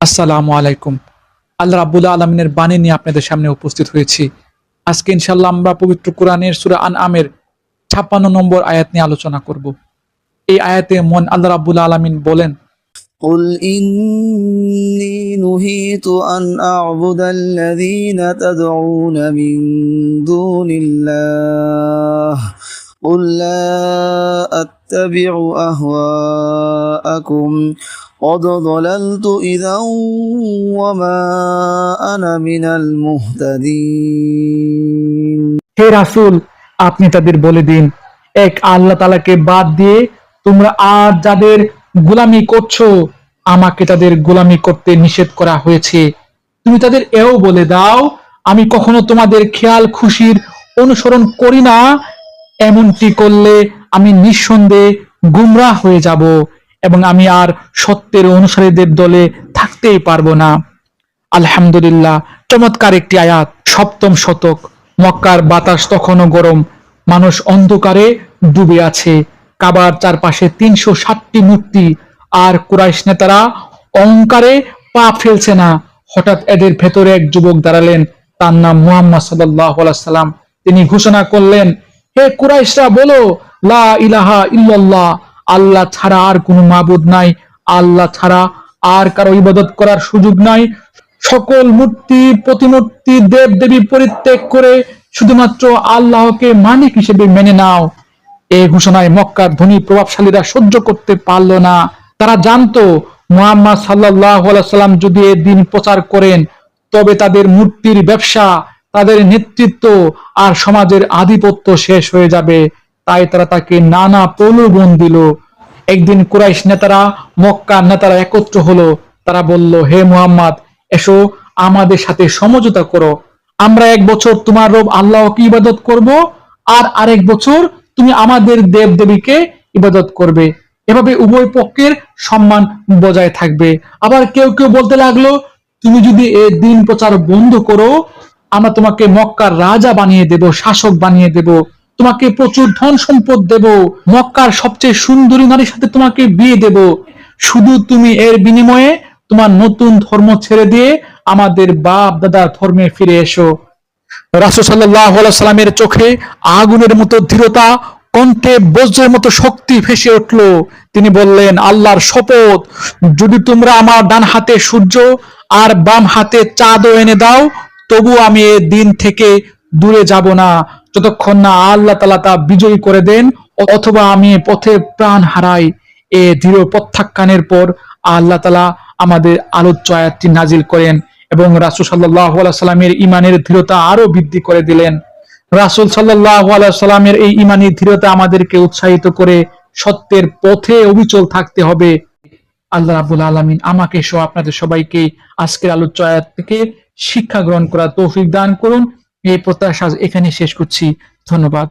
আসসালামু আলাইকুম আল্লাহ রাবুল আলমিনের বাণী নিয়ে আপনাদের সামনে উপস্থিত হয়েছি আজকে ইনশাল্লাহ আমরা পবিত্র কোরআনের সুরা আন আমের ছাপ্পান্ন নম্বর আয়াত নিয়ে আলোচনা করব এই আয়াতে মন আল্লাহ রাবুল আলমিন বলেন قل إني نهيت أن أعبد الذين تدعون من دون الله قل لا أتبع أهواءكم قد ضللت إذا وما أنا من المهتدين হে রাসূল আপনি তাদের বলে দিন এক আল্লাহ তালাকে বাদ দিয়ে তোমরা আর যাদের গোলামি করছো আমাকে তাদের গোলামি করতে নিষেধ করা হয়েছে তুমি তাদের এও বলে দাও আমি কখনো তোমাদের খেয়াল খুশির অনুসরণ করি না এমনটি করলে আমি নিঃসন্দেহে গুমরাহ হয়ে যাব এবং আমি আর সত্যের অনুসারীদের দলে থাকতেই পারব না। আলহামদুলিল্লাহ, চমৎকার একটি আয়াত, সপ্তম শতক। মক্কার বাতাস তখনও গরম, মানুষ অন্ধকারে ডুবে আছে। কাবার চারপাশে তিনশো ষাটটি মূর্তি, আর কুরাইশ নেতারা অহংকারে পা ফেলছে না। হঠাৎ এদের ভেতরে এক যুবক দাঁড়ালেন, তার নাম মুহাম্মদ সাল্লাহ সাল্লাম। তিনি ঘোষণা করলেন, হে কুরাইশরা, বলো লা ইলাহা ইল্লাল্লাহ, আল্লাহ ছাড়া আর কোনো মাবুদ নাই। আল্লাহ ছাড়া আর কারও ইবাদত করার সুযোগ নাই। সকল মূর্তি, প্রতিমূর্তি দেব দেবী পরিত্যাগ করে শুধুমাত্র আল্লাহকে মালিক হিসেবে মেনে নাও। এই ঘোষণায় মক্কার ধনী প্রভাবশালীরা সহ্য করতে পারল না। তারা জানতো, মোহাম্মদ সাল্লাম যদি এ দিন প্রচার করেন, তবে তাদের মূর্তির ব্যবসা, তাদের নেতৃত্ব আর সমাজের আধিপত্য শেষ হয়ে যাবে। তাই তারা তাকে নানা প্রলোভন দিল। একদিন কুরাইশ নেতারা, মক্কার নেতারা একত্র হলো। তারা বলল, হে মুহাম্মদ, এসো, আমাদের সাথে সমঝোতা করো। আমরা এক বছর তোমার রব আল্লাহকে ইবাদত করব? আর আরেক বছর তুমি আমাদের দেব দেবীকে ইবাদত করবে। এভাবে উভয় পক্ষের সম্মান বজায় থাকবে। আবার কেউ কেউ বলতে লাগল, তুমি যদি এ দিন প্রচার বন্ধ করো, আমরা তোমাকে মক্কার রাজা বানিয়ে দেব, শাসক বানিয়ে দেব। তোমাকে প্রচুর ধন সম্পদ দেব। মক্কার সবচেয়ে সুন্দরী নারীর সাথে তোমাকে বিয়ে দেব। শুধু তুমি এর বিনিময়ে তোমার নতুন ধর্ম ছেড়ে দিয়ে আমাদের বাপ দাদার ধর্মে ফিরে এসো। রাসূল সাল্লাল্লাহু আলাইহি সাল্লামের চোখে আগুনের মতো দৃঢ়তা কণ্ঠে বজ্রের মতো শক্তি ভেসে উঠল। তিনি বললেন, আল্লাহর শপথ, যদি তোমরা আমার ডান হাতে সূর্য আর বাম হাতে চাঁদও এনে দাও, তবু আমি এ দিন থেকে দূরে যাব না। যতক্ষণ না আল্লাহ তালা তা বিজয়ী করে দেন, অথবা আমি পথে প্রাণ হারাই, এ দৃঢ় প্রত্যাখ্যানের পর আল্লাহ তালা আমাদের আলোচ্য আয়াতটি নাজিল করেন এবং রাসূল আলাইহি সাল্লামের ইমানের দৃঢ়তা আরও বৃদ্ধি করে দিলেন। রাসূল আলাইহি সাল্লামের এই ইমানি দৃঢ়তা আমাদেরকে উৎসাহিত করে সত্যের পথে অবিচল থাকতে হবে। আল্লাহ রাব্বুল আলামিন আমাকে সহ আপনাদের সবাইকে আজকের আলোচ্য আয়াত থেকে শিক্ষা গ্রহণ করার তৌফিক দান করুন। এই প্রত্যাশা এখানে শেষ করছি। ধন্যবাদ।